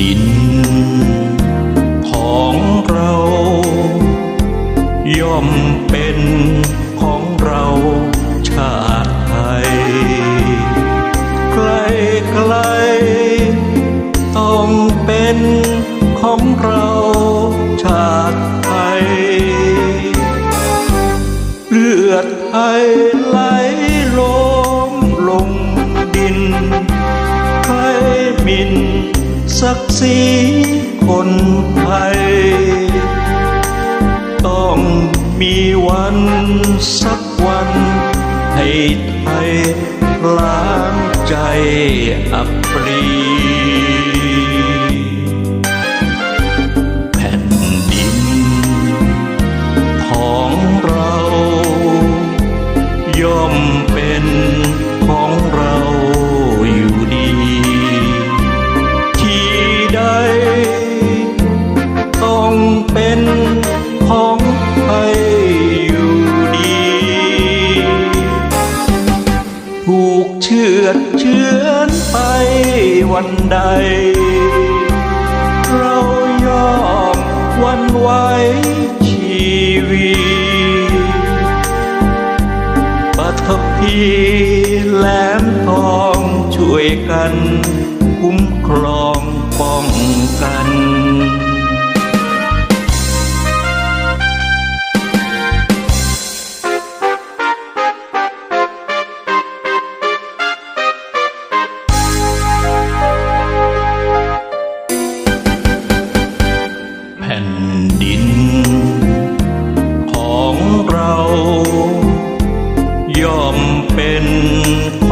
ดิน ของเรา ย่อมเป็นของเราชาติไทยใครใครต้องเป็นของเราชาติไทย เลือดไทยไหลล้มลงดิน ใครมิน ศักดิ์ศรีคนไทย ต้องมีวันสักวัน ให้ไทยล้างใจอับปรี ดเชือนไปวันใด เรายอมวันไหวชีวีปัทภีแหลมทองช่วยกัน คุ้มครองป้องกัน ดิน ของเรา ย่อมเป็นข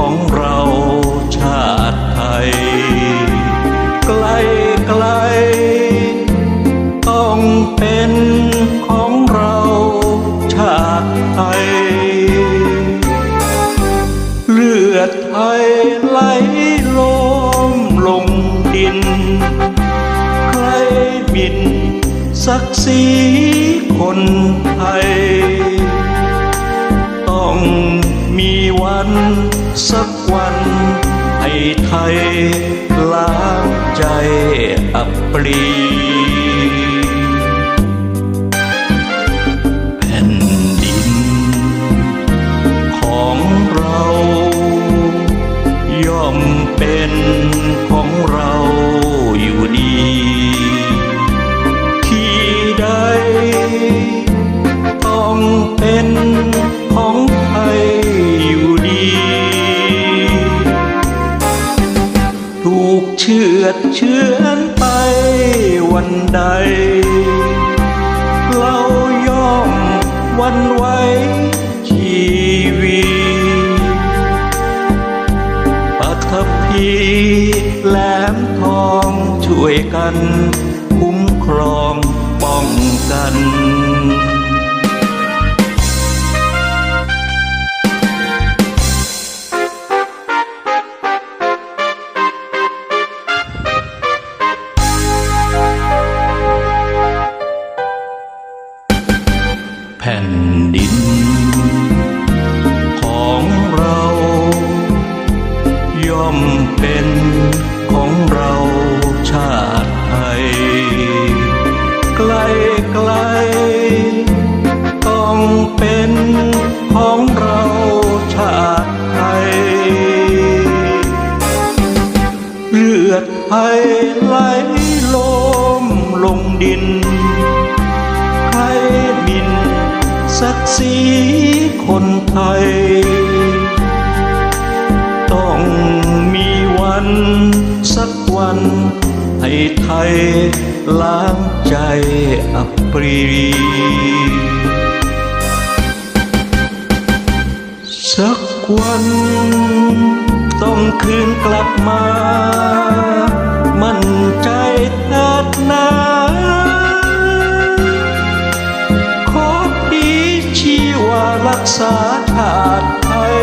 ศักดิ์ศรีคนไทย ต้องมีวันสักวันให้ไทยล้างใจอับปรี ต้องเป็นของไทยอยู่ดี ถูกเชือดเชือนไปวันใด เรายอมวันไหวชีวีปัทภีแหลมทองช่วยกัน คุ้มครองป้องกัน เป็นของเราชาติไทย เลือดไทยไหลล้มลงดิน ใครหมินศักดิ์ศรีคนไทย ต้องมีวันสักวันให้ไทยล้างใจอับปรี สักวันต้องคืนกลับมา มั่นใจเถิดนาขอพีชีวารักษาชาติไทย